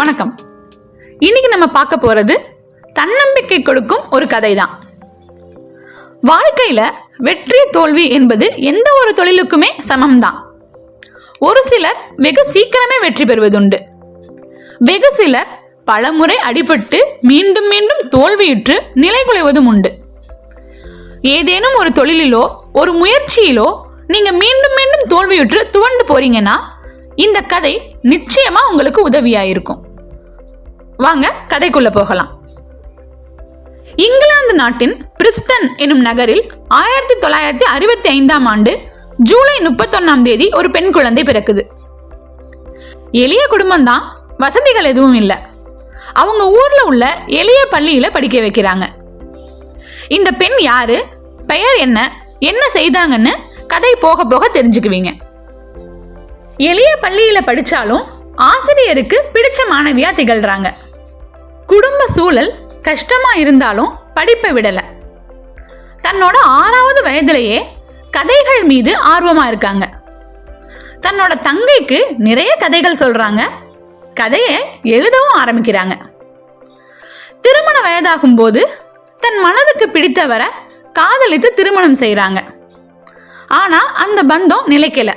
வணக்கம். இன்னைக்கு நம்ம பார்க்க போறது தன்னம்பிக்கை கொடுக்கும் ஒரு கதை தான் வாழ்க்கையில வெற்றி தோல்வி என்பது எந்த ஒரு தொழிலுக்குமே சமம்தான். ஒரு சிலர் வெகு சீக்கிரமே வெற்றி பெறுவதுண்டு. வெகு சிலர் பலமுறை அடிபட்டு மீண்டும் மீண்டும் தோல்வியுற்று நிலைகுலைவதும் உண்டு ஏதேனும் ஒரு தொழிலிலோ ஒரு முயற்சியிலோ நீங்க மீண்டும் மீண்டும் தோல்வியுற்று துவண்டு போறீங்கன்னா இந்த கதை நிச்சயமா உங்களுக்கு உதவியா இருக்கும் வாங்க கதைக்குள்ள போகலாம். இங்கிலாந்து நாட்டின் பிரிஸ்டன் எனும் நகரில் ஆயிரத்தி தொள்ளாயிரத்தி அறுபத்தி ஐந்தாம் ஆண்டு ஜூலை முப்பத்தொன்னாம் தேதி ஒரு பெண் குழந்தை பிறக்குது. எளிய குடும்பம் தான் வசதிகள் எதுவும் இல்லை. அவங்க ஊர்ல உள்ள எளிய பள்ளியில படிக்க வைக்கிறாங்க. இந்த பெண் யாரு பெயர் என்ன என்ன செய்தாங்கன்னு கதை போக போக தெரிஞ்சுக்குவீங்க. எளிய பள்ளியில படிச்சாலும் ஆசிரியருக்கு பிடிச்ச மாணவியா திகழ்றாங்க. குடும்ப சூழல் கஷ்டமா இருந்தாலும் படிப்பை விடல. தன்னோட ஆறாவது வயதிலேயே கதைகள் மீது ஆர்வமா இருக்காங்க. தன்னோட தங்கைக்கு நிறைய கதைகள் சொல்றாங்க. கதையை எழுதவும் ஆரம்பிக்கிறாங்க. திருமண வயதாகும் போது தன் மனதுக்கு பிடித்தவரை காதலித்து திருமணம் செய்கிறாங்க ஆனா அந்த பந்தம் நிலைக்கல.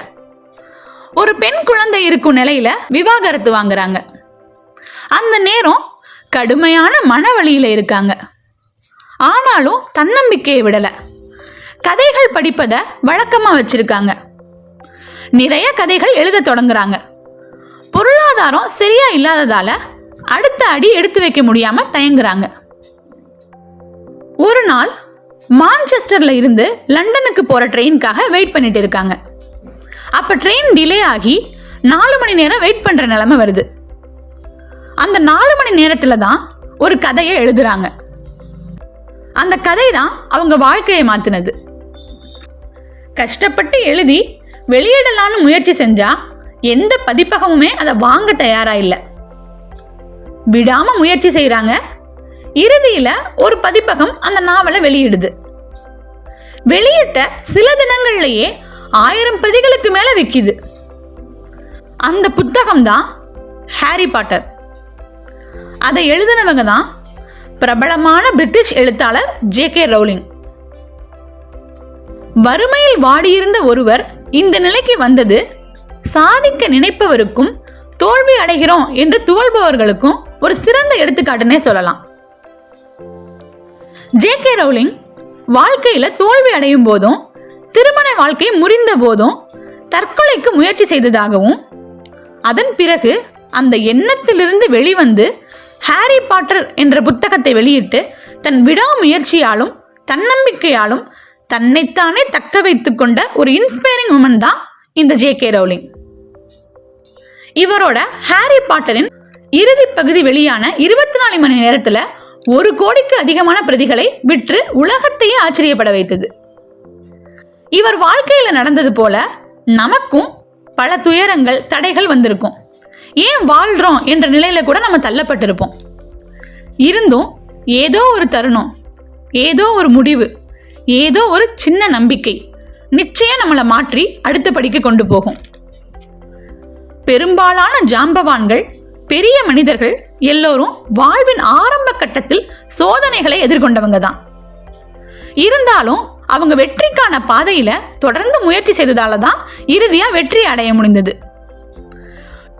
ஒரு பெண் குழந்தை இருக்கும் நிலையில விவாகரத்து வாங்குறாங்க. அந்த நேரம் கடுமையான மனவழியில இருக்காங்க. ஆனாலும் தன்னம்பிக்கையை விடல. கதைகள் படிப்பதை வழக்கமா வச்சிருக்காங்க. நிறைய கதைகள் எழுத தொடங்குறாங்க. பொருளாதாரம் சரியா இல்லாததால அடுத்த அடி எடுத்து வைக்க முடியாம தயங்குறாங்க. ஒரு நாள் மான்செஸ்டர்ல இருந்து லண்டனுக்கு போற ட்ரெயினுக்காக வெயிட் பண்ணிட்டு இருக்காங்க. அப்ப ட்ரெயின் டிலே ஆகி நாலு மணி நேரம் வெயிட் பண்ற நிலைமை வருது. அந்த நாலு மணி நேரத்துல தான் ஒரு கதையை எழுதுறாங்க. அந்த கதை தான் அவங்க வாழ்க்கையை மாத்தினது. கஷ்டப்பட்டு எழுதி வெளியிடலான்னு முயற்சி செஞ்சா எந்த பதிப்பகமுமே அதை வாங்க தயாரா இல்லை. விடாம முயற்சி செய்யறாங்க இறுதியில ஒரு பதிப்பகம் அந்த நாவலை வெளியிடுது. வெளியிட்ட சில தினங்கள்லயே ஆயிரம் பிரதிகளுக்கு மேல விக்குது. அந்த புத்தகம் தான் ஹாரி பாட்டர். அதை எழுதினவங்க தான் பிரபலமான பிரிட்டிஷ் எழுத்தாளர் ஜே கே ரவுலிங். வறுமையில் வாடியிருந்த ஒருவர் இந்த நிலைக்கு வந்தது சாதிக்க நினைப்பவருக்கும் தோல்வி அடைகிறோம் என்று துவல்பவர்களுக்கும் ஒரு சிறந்த எடுத்துக்காட்டுனே சொல்லலாம். ஜே கே ரவுலிங் வாழ்க்கையில தோல்வி அடையும் போதும் திருமண வாழ்க்கை முறிந்த போதும் தற்கொலைக்கு முயற்சி செய்ததாகவும் அதன் பிறகு அந்த எண்ணத்திலிருந்து வெளிவந்து ஹாரி பாட்டர் என்ற புத்தகத்தை வெளியிட்டு தன் விடாமுயற்சியாலும் தன்னம்பிக்கையாலும் தன்னைத்தானே தக்க வைத்துக் கொண்ட ஒரு இன்ஸ்பைரிங் உமன் தான் இந்த ஜே கே ரவுலிங். இவரோட ஹாரி பாட்டரின் இறுதி பகுதி வெளியான இருபத்தி நாலு மணி நேரத்துல ஒரு கோடிக்கு அதிகமான பிரதிகளை விற்று உலகத்தையே ஆச்சரியப்பட வைத்தது. இவர் வாழ்க்கையில நடந்தது போல நமக்கும் பல துயரங்கள் தடைகள் வந்திருக்கும். ஏன் வாழ்கிறோம் என்ற நிலையில் கூட நம்ம தள்ளப்பட்டிருப்போம். இருந்தும் ஏதோ ஒரு தருணம் ஏதோ ஒரு முடிவு ஏதோ ஒரு சின்ன நம்பிக்கை நிச்சயம் நம்மளை மாற்றி அடுத்த படிக்கு கொண்டு போகும். பெரும்பாலான ஜாம்பவான்கள் பெரிய மனிதர்கள் எல்லோரும் வாழ்வின் ஆரம்ப கட்டத்தில் சோதனைகளை எதிர்கொண்டவங்க தான். இருந்தாலும் அவங்க வெற்றிக்கான பாதையில தொடர்ந்து முயற்சி செய்ததால தான் இறுதியா வெற்றி அடைய முடிந்தது.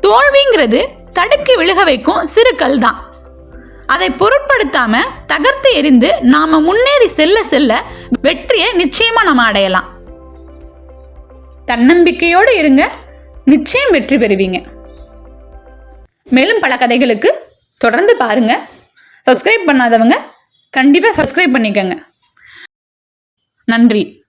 தோல்விங்கிறது தடுக்கி விழுக வைக்கும் சிறு கல் தான் அதை பொருட்படுத்தாம தகர்த்து எரிந்து நாம முன்னேறி செல்ல செல்ல வெற்றியை நிச்சயமா நம்ம அடையலாம். தன்னம்பிக்கையோடு இருங்க நிச்சயம் வெற்றி பெறுவீங்க. மேலும் பல கதைகளுக்கு தொடர்ந்து பாருங்க. சப்ஸ்கிரைப் பண்ணாதவங்க கண்டிப்பாக சப்ஸ்கிரைப் பண்ணிக்கோங்க. நன்றி.